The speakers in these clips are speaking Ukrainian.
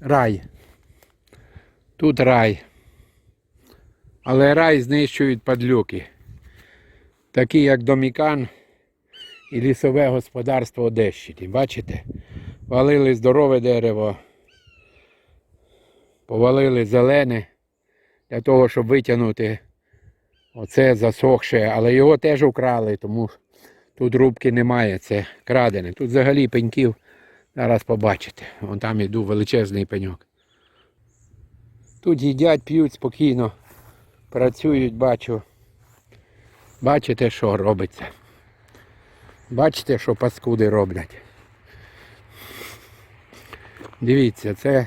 рай. Тут рай. Але рай знищують падлюки. Такі як Домікан і лісове господарство Одещини. Бачите? Валили здорове дерево, повалили зелене для того, щоб витягнути оце засохше, але його теж украли, тому тут рубки немає, це крадене. Тут взагалі пеньків зараз побачите. Вон там іду величезний пеньок. Тут їдять, п'ють спокійно, працюють, бачу. Бачите, що робиться. Бачите, що паскуди роблять. Дивіться, це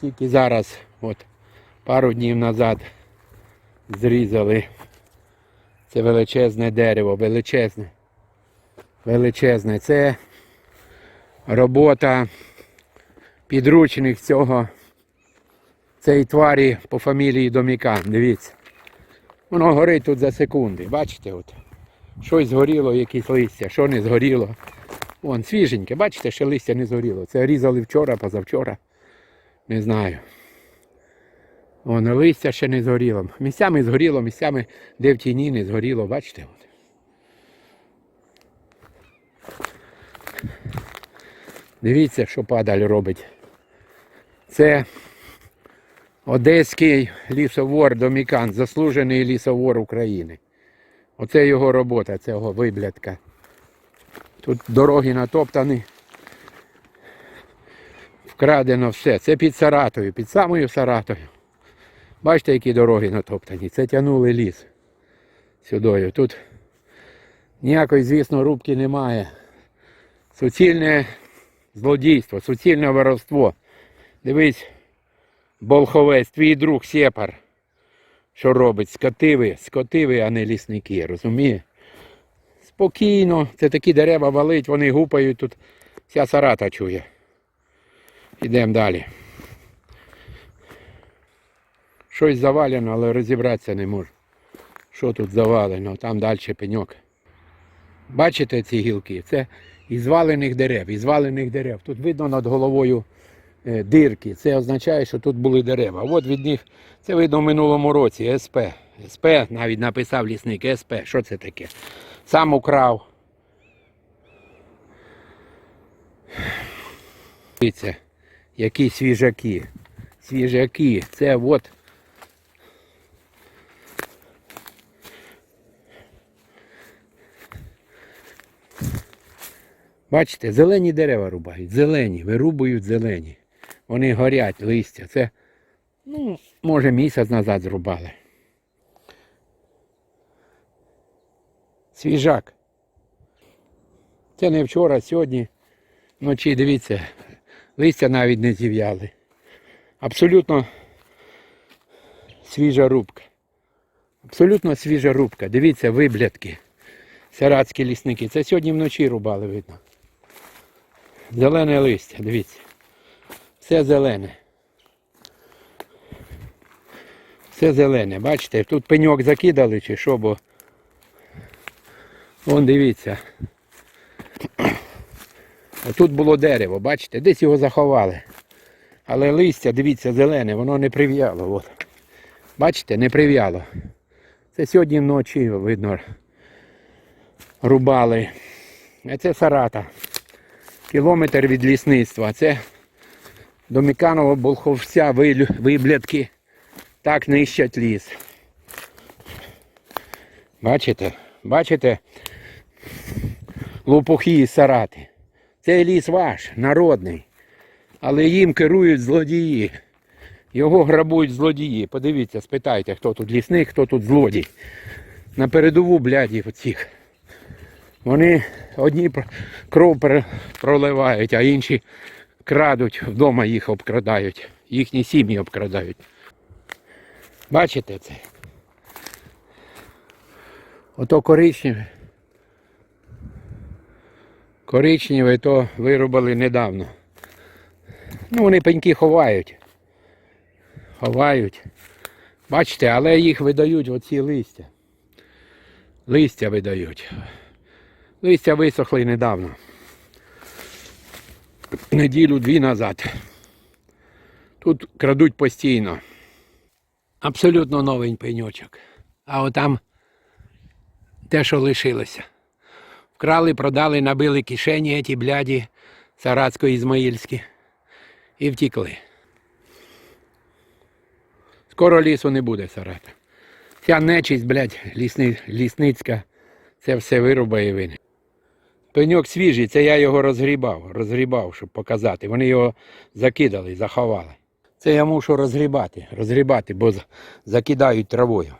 тільки зараз, от пару днів назад зрізали. Це величезне дерево, величезне. Величезне. Це робота підручних цього цієї тварі по фамілії Домікан. Дивіться. Воно горить тут за секунди. Бачите? от. Щось згоріло, якісь листя, що не згоріло. Вон, свіженьке, бачите, ще листя не згоріло. Це різали вчора, позавчора. Не знаю. Вон, листя ще не згоріло. Місцями згоріло, місцями де в тіні не згоріло, бачите? От. Дивіться, що падаль робить. Це Одеський лісовор Домікан, заслужений лісовор України. Оце його робота, цього виблядка. Тут дороги натоптані. Вкрадено все. Це під Саратою, під самою Саратою. Бачите, які дороги натоптані. Це тягнули ліс сюдою. Тут ніякої, звісно, рубки немає. Суцільне злодійство, суцільне воровство. Дивись, Болховець, твій друг Сєпар. Що робить? Скотиви, скотиви, а не лісники, розумієш? Спокійно, це такі дерева валить, вони гупають тут. Вся сарата чує. Йдемо далі. Щось завалено, але розібратися не можу. Що тут завалено? Там далі пеньок. Бачите ці гілки? Це із звалених дерев, із звалених дерев. Тут видно над головою е, дирки. Це означає, що тут були дерева. От від них, це видно в минулому році, СП. СП навіть написав лісник СП. Що це таке? Сам украв. Дивіться, які свіжаки. Свіжаки. Це от. Бачите, зелені дерева рубають. Зелені, вирубують зелені. Вони горять листя. Це, ну, може, місяць назад зрубали. Свіжак. Це не вчора, сьогодні. Вночі, дивіться, листя навіть не зів'яли. Абсолютно свіжа рубка. Абсолютно свіжа рубка. Дивіться, виблядки. Саратські лісники. Це сьогодні вночі рубали, видно. Зелене листя, дивіться. Все зелене. Все зелене. Бачите, тут пеньок закидали чи що, бо. Вон дивіться. Тут було дерево, бачите, десь його заховали. Але листя, дивіться, зелене, воно не прив'яло. От. Бачите, не прив'яло. Це сьогодні вночі, видно, рубали. А це Сарата. Кілометр від лісництва. Це Доміканово Болховця вилю- виблядки. Так нищать ліс. Бачите? Бачите? Лопухи і сарати. Цей ліс ваш, народний. Але їм керують злодії. Його грабують злодії. Подивіться, спитайте, хто тут лісник, хто тут злодій. На передову, бляді, оцих. Вони одні кров проливають, а інші крадуть, вдома їх обкрадають. Їхні сім'ї обкрадають. Бачите це? Ото коричневе. Коричневе то вирубали недавно. Ну, вони пеньки ховають. Ховають. Бачите, але їх видають оці листя. Листя видають. Листя висохли недавно. Неділю-дві назад. Тут крадуть постійно. Абсолютно новий пеньочок. А отам те, що лишилося. Вкрали, продали, набили кишені ті бляді царацько-ізмаїльські і втікли. Скоро лісу не буде Сарата. Ця нечість, блядь, лісни, лісницька, це все вирубає вини. Пеньок свіжий, це я його розгрібав, розгрібав, щоб показати. Вони його закидали, заховали. Це я мушу розгрібати, розгрібати, бо закидають травою.